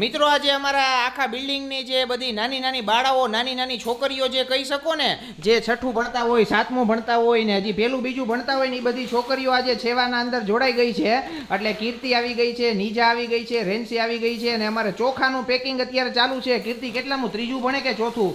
મિત્રો આજે અમારા આખા બિલ્ડિંગની જે બધી નાની નાની બાળાઓ નાની નાની છોકરીઓ જે કહી શકો ને જે છઠ્ઠું ભણતા હોય સાતમું ભણતા હોય ને હજી પેલું બીજું ભણતા હોય ને એ બધી છોકરીઓ આજે છેવાના અંદર જોડાઈ ગઈ છે. એટલે કીર્તિ આવી ગઈ છે નીજા આવી ગઈ છે રેન્સી આવી ગઈ છે અને અમારે ચોખાનું પેકિંગ અત્યારે ચાલુ છે. કીર્તિ કેટલામું? ત્રીજું ભણે કે ચોથું?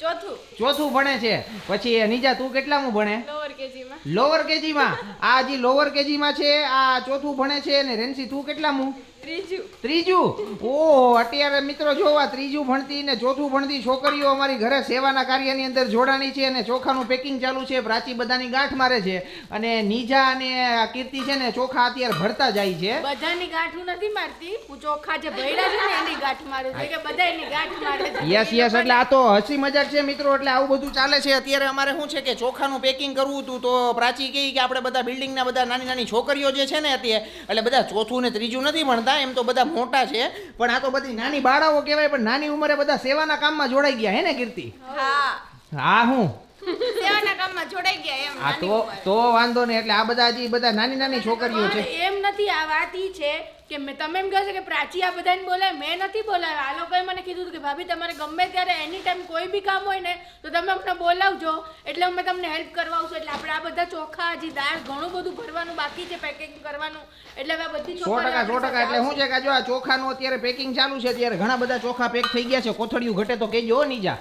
ચોથું. ચોથું ભણે છે. પછી નીજા તું કેટલામું ભણે? લોઅર કેજીમાં લોઅર કેજીમાં આ હજી લોઅર કેજીમાં છે આ ચોથું ભણે છે અને રેન્સી તું કેટલામું? ત્રીજું. ત્રીજું? ઓહો અત્યારે મિત્રો જોવા ત્રીજું ભણતી ને ચોથું ભણતી છોકરીઓ અમારી ઘરે સેવાના કાર્યની અંદર જોડાણી છે અને ચોખાનું પેકિંગ ચાલુ છે પ્રાચી બધાની ગાંઠ મારે છે અને નીજા અને કીર્તિ છે ને ચોખા અત્યારે ભરતા જાય છે. બધાની ગાંઠું નથી મારતી હું ચોખ્ખા જે ભર્યા છે ને એની ગાંઠ મારું છું કે બધા એની ગાંઠ મારે છે. યસ યસ એટલે આ તો હસી મજાક છે મિત્રો એટલે આવું બધું ચાલે છે. અત્યારે અમારે શું છે કે ચોખાનું પેકિંગ કરવું હતું તો પ્રાચી કહી કે આપણે બધા બિલ્ડિંગના બધા નાની નાની છોકરીઓ જે છે ને અત્યારે એટલે બધા ચોથું ને ત્રીજું નથી ભણતા. એમ તો બધા મોટા છે પણ આ તો બધી નાની બાળાઓ કહેવાય પણ નાની ઉંમરે બધા સેવાના કામમાં જોડાઈ ગયા હે ને કીર્તિ? હા. હા હું? સેવાના કામમાં જોડાઈ ગયા એમ આ તો તો વાંધો નહીં એટલે આ બધા હજી બધા નાની નાની છોકરીઓ છે. એમ નથી આ વાત ઈ છે કે મેં તમે એમ કહો છો કે પ્રાચી આ બધાને બોલાય મેં નથી બોલાવ્યા. આ લોકોએ મને કીધું કે ભાભી તમારે ગમે ત્યારે એની ટાઈમ કોઈ બી કામ હોય ને તો તમે અમને બોલાવજો. એટલે અમે તમને હેલ્પ કરવા આવશું. એટલે આપણે આ બધા ચોખા હજી દાળ ઘણું બધું ભરવાનું બાકી છે પેકિંગ કરવાનું. એટલે હવે બધી સો ટકા સો ટકા એટલે શું છે કે જો આ ચોખાનું અત્યારે પેકિંગ ચાલુ છે ત્યારે ઘણા બધા ચોખા પેક થઈ ગયા છે કોથળિયું ઘટે તો હો નીજા.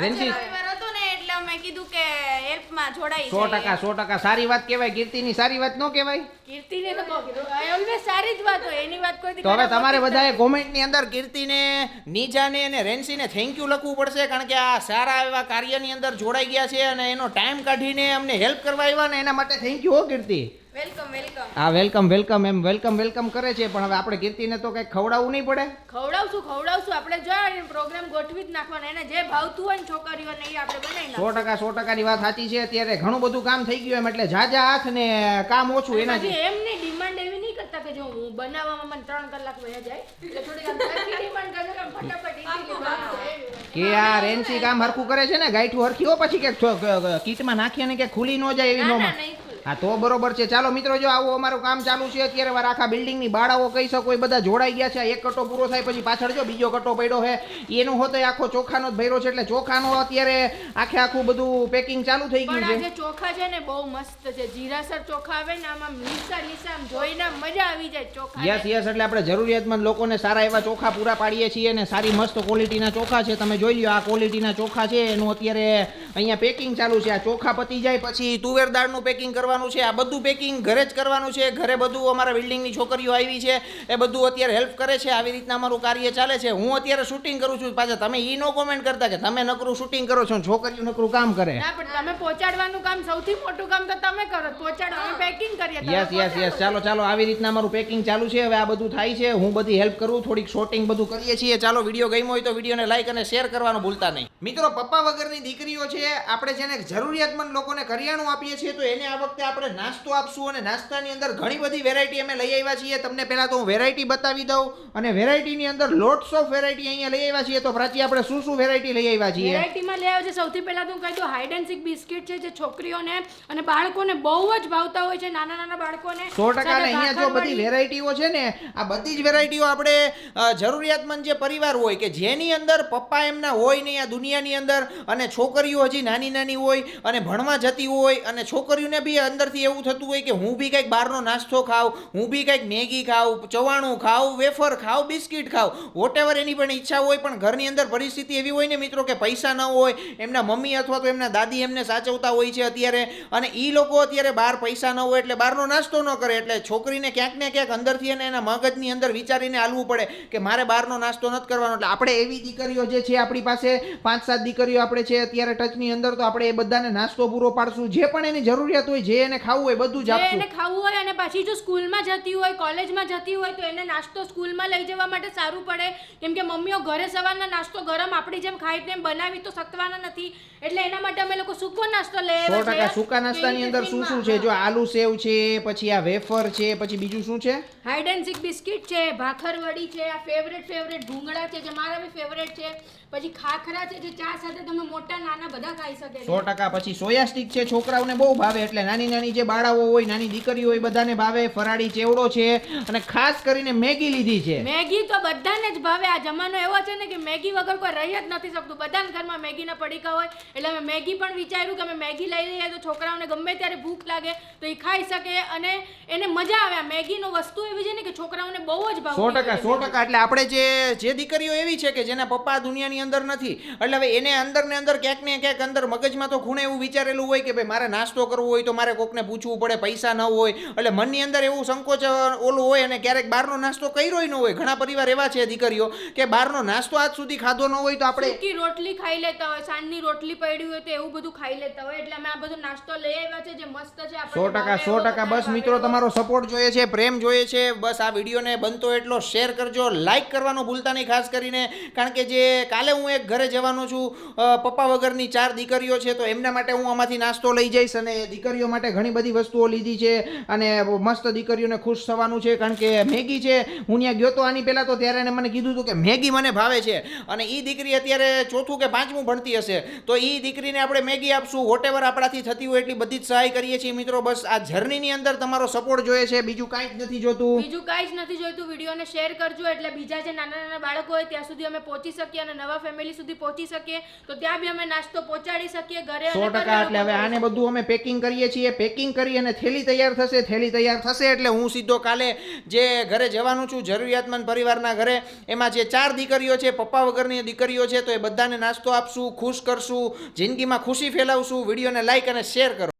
રેન્સી રવિવાર હતો ને એટલે અમે કીધું કે હેલ્પમાં જોડાઈ સો ટકા સો ટકા. સારી વાત કહેવાય કીર્તિની સારી વાત ન કહેવાય? કીર્તિને તો ઓલવેઝ સારી જ વાત હોય એની વાત કોઈ તો હવે તમારે બધાએ કોમેન્ટની અંદર કીર્તિને નીજાને અને રેન્સીને થેન્ક યુ લખવું પડશે કારણ કે આ સારા એવા કાર્યની અંદર જોડાઈ ગયા છે અને એનો ટાઈમ કાઢીને અમને હેલ્પ કરવા આવ્યા ને એના માટે થેન્ક યુ હો કીર્તિ. હા વેલકમ વેલકમ એમ વેલકમ વેલકમ કરે છે પણ હવે આપણે કીર્તિને તો કંઈક ખવડાવવું નહીં પડે. ખવડાવશું ખવડાવશું. આપણે જો પ્રોગ્રામ ગોઠવી જ નાખવાનો. એને જે ભાવતું હોય ને છોકરીઓને એ આપણે બનાવી સો ટકા સો ટકાની વાત સાચી છે. અત્યારે ઘણું બધું કામ થઈ ગયું એમ એટલે જાજા હાથ ને કામ ઓછું એના એમની ડિમાન્ડ એવી નહીં કરતા કે જો હું બનાવવામાં મને ત્રણ કલાક વયા જાય એટલે કે ફટાફટ આ રેન્સી કામ હરખું કરે છે ને ગાયઠું હરખી હો પછી કે કીટમાં નાખીએ ને કે ખુલી ન જાય એવી ના. હા તો બરોબર છે. ચાલો મિત્રો જો આવું અમારું કામ ચાલુ છે અત્યારે વાર આખા બિલ્ડિંગની બાળાઓ કહી શકો એ બધા જોડાઈ ગયા છે. એક કટો પૂરો થાય પછી પાછળ જો બીજો કટો પડ્યો છે. એનું હોતે આખો ચોખાનો જ ભર્યો છે એટલે ચોખાનો અત્યારે આખે આખું બધું પેકિંગ ચાલુ થઈ ગયું છે. ચોખા છે ને બહુ મસ્ત છે. જીરાસર ચોખા આવે ને આમાં લીસા લીસા જોઈને મજા આવી જાય ચોખા યસ યસ એટલે આપણે જરૂરિયાતમંદ લોકોને સારા એવા ચોખા પૂરા પાડીએ છીએ અને સારી મસ્ત ક્વોલિટીના ચોખા છે. તમે જોઈ લ્યો આ ક્વોલિટીના ચોખા છે. એનું અત્યારે અહીંયા પેકિંગ ચાલુ છે. આ ચોખા પતી જાય પછી તુવેર દાળનું પેકિંગ કરવાનું છે આ બધું પેકિંગ ઘરે જ કરવાનું છે ઘરે બધું અમારા બિલ્ડિંગની છોકરીઓ આવી છે એ બધું અત્યારે હેલ્પ કરે છે આવી રીતના અમારું કાર્ય ચાલે છે. હું અત્યારે શૂટિંગ કરું છું પાછા તમે ઈ નો કોમેન્ટ કરતા કે તમે નકરું શૂટિંગ કરો છો છોકરીઓ નકરું કામ કરે. ના પણ તમે પહોંચાડવાનું કામ સૌથી મોટું કામ તો તમે કરો પહોંચાડવાનું પેકિંગ કરીએ યસ યસ યસ ચાલો ચાલો આવી રીતના અમારું પેકિંગ ચાલુ છે હવે આ બધું થાય છે હું બધી હેલ્પ કરું થોડીક શોટિંગ બધું કરીએ છીએ. ચાલો વીડિયો ગમ્યો હોય તો વિડીયોને લાઈક અને શેર કરવાનું ભૂલતા નહીં. મિત્રો પપ્પા વગરની દીકરીઓ છે આપણે જેને જરૂરિયાતમંદ લોકોને કરિયાણું આપીએ છીએ તો એને આ વખતે આપણે નાસ્તો આપશું અને નાસ્તાની અંદર ઘણી બધી વેરાયટી અમે લઈ આવ્યા છીએ. તમને પહેલાં તો હું વેરાયટી બતાવી દઉં અને વેરાયટીની અંદર લોટ્સ ઓફ વેરાયટી અહીંયા લઈ આવ્યા છીએ. તો પ્રાચી આપણે શું શું વેરાયટી લઈ આવ્યા છીએ? વેરાયટીમાં લઈ આવ્યો છે. સૌથી પહેલા તો હું કહી દઉં હાઈડ એન્ડ સીક બિસ્કિટ છે જે છોકરીઓને અને બાળકોને બહુ જ ભાવતા હોય છે નાના નાના બાળકોને. સો ટકા અહીંયા જો બધી. વેરાયટીઓ છે ને આ બધી જ વેરાયટીઓ આપણે જરૂરિયાતમંદ જે પરિવાર હોય કે જેની અંદર પપ્પા એમના હોય નહીં આ દુનિયાની અંદર અને છોકરીઓ હજી નાની નાની હોય અને ભણવા જતી હોય અને છોકરીઓને બી અંદરથી એવું થતું હોય કે હું બી કંઈક બહારનો નાસ્તો ખાઉં, હું બી કંઈક મેગી ખાઉં, ચવાણું ખાઉં, વેફર ખાઉં, બિસ્કિટ ખાઉં વોટ એની પણ ઈચ્છા હોય, પણ ઘરની અંદર પરિસ્થિતિ એવી હોય ને મિત્રો કે પૈસા ન હોય, એમના મમ્મી અથવા તો એમના દાદી એમને સાચવતા હોય છે અત્યારે, અને એ લોકો અત્યારે બહાર પૈસા ન હોય એટલે બહારનો નાસ્તો ન કરે, એટલે છોકરીને ક્યાંક ને ક્યાંક અંદરથી અને એના મગજની અંદર વિચારીને હાલવું પડે કે મારે બહારનો નાસ્તો નથી કરવાનો, એટલે આપણે એવી દીકરીઓ જે છે આપણી પાસે પાંચ સાત દીકરીઓ આપણે છે અત્યારે ટચની અંદર, તો આપણે એ બધાને નાસ્તો પૂરો પાડશું, જે પણ એની જરૂરિયાત હોય, જે એને ખાવું હોય બધું જ જે આપશું. એને ખાવું હોય અને પાછી જો સ્કૂલમાં જતી હોય કોલેજમાં જતી હોય તો એને નાસ્તો સ્કૂલમાં લઈ જવા માટે સારું પડે. કેમ કે મમ્મીઓ ઘરે સવારના નાસ્તો ગરમ આપણી જેમ ખાઈ તેમ બનાવી તો શકવાના નથી. એટલે એના માટે અમે લોકો સૂકો નાસ્તો લઈ સો આવ્યા ટકા છે. સૂકા નાસ્તાની અંદર શું શું છે? જો આલુ સેવ છે પછી આ વેફર છે પછી બીજું શું છે? હાઈડ એન્ડ સીક બિસ્કિટ છે ભાખરવડી છે આ ફેવરેટ ફેવરેટ ભૂંગળા છે જે મારા બી ફેવરેટ છે. પછી ખાખરા છે જે ચા સાથે તમે મોટા નાના બધા ખાઈ શકે સો છે ટકા. પછી સોયા સ્ટીક છે છોકરાઓને બહુ ભાવે એટલે નાની નાની જે બાળાઓ હોય નાની દીકરીઓ હોય બધાને ભાવે ફરાળી ચેવડો છે અને ખાસ કરીને મેગી લીધી છે. મેગી તો બધાને જ ભાવે. આ જમાનો એવો છે ને કે મેગી વગર કોઈ રહી જ નથી શકતું. બધાના ઘરમાં મેગીના પડીકા હોય. એટલે અમે મેગી પણ વિચાર્યું કે અમે મેગી લઈ લઈએ તો છોકરાઓને ગમે ત્યારે ભૂખ લાગે તો એ ખાઈ શકે અને એને મજા આવે. મેગીનો વસ્તુ એવી છે ને કે છોકરાઓને બહુ જ ભાવે. સો ટકા સો ટકા. એટલે આપણે જે જે દીકરીઓ એવી છે કે જેના પપ્પા દુનિયાની અંદર નથી એટલે હવે એને અંદર ને અંદર ક્યાંક ને ક્યાંક અંદર મગજમાં તો ખૂણે એવું વિચારેલું હોય કે ભાઈ મારે નાસ્તો કરવો હોય તો મારે કોકને પૂછવું પડે પૈસા ન હોય એટલે મનની અંદર એવું સંકોચ ઓલું હોય અને ક્યારેક બહારનો નાસ્તો કર્યો ન હોય. ઘણા પરિવાર એવા છે દીકરીઓ કે બહારનો નાસ્તો આજ સુધી ખાધો ન હોય તો આપણે રોટલી ખાઈ લેતા હોય સાંજની રોટલી પડી હોય તો એવું બધું ખાઈ લેતા હોય. એટલે અમે આ બધો નાસ્તો લઈ આવ્યા છે જે મસ્ત છે સો ટકા સો ટકા. બસ મિત્રો તમારો સપોર્ટ જોઈએ છે પ્રેમ જોઈએ છે. બસ આ વિડીયોને બનતો એટલો શેર કરજો લાઈક કરવાનું ભૂલતા નહીં ખાસ કરીને કારણ કે જે કાલે હું એક ઘરે જવાનો છું પપ્પા વગરની ચાર દીકરીઓ છે તો એમના માટે હું આમાંથી નાસ્તો લઈ જઈશ અને દીકરીઓ માટે ઘણી બધી વસ્તુઓ લીધી છે અને મસ્ત દીકરીઓને ખુશ થવાનું છે કારણ કે મેગી છે. હું ત્યાં ગયો તો આની પહેલાં તો ત્યારે એને મને કીધું હતું કે મેગી મને ભાવે છે. અને એ દીકરી અત્યારે ચોથું કે પાંચમું ભણતી હશે. તો એ દીકરીને આપણે મેગી આપશું. વોટેવર આપણાથી થતી હોય એટલી બધી જ સહાય કરીએ છીએ મિત્રો. બસ આ જર્નીની અંદર તમારો સપોર્ટ જોઈએ છે. બીજું કાંઈ જ નથી જોતું. બીજું કાંઈ જ નથી જોઈતું. વિડીયોને શેર કરજો. એટલે બીજા જે નાના નાના બાળકો હોય ત્યાં સુધી અમે પહોંચી શકીએ અને નવા ફેમિલી સુધી પહોંચી શકીએ. તો ત્યાં બી અમે નાસ્તો પહોંચાડી શકીએ ઘરે સો ટકા. એટલે હવે આને બધું અમે પેકિંગ કરીએ છીએ. પેકિંગ કરી અને થેલી તૈયાર થશે, થેલી તૈયાર થશે એટલે હું સીધો કાલે જે ઘરે જવાનું છું, જરૂરિયાતમંદ પરિવારના ઘરે, એમાં જે ચાર દીકરીઓ છે, પપ્પા વગરની દીકરીઓ છે, તો એ બધાને નાસ્તો આપશું, ખુશ કરશું, જિંદગીમાં ખુશી ફેલાવશું. વિડીયોને લાઇક અને શેર કરો.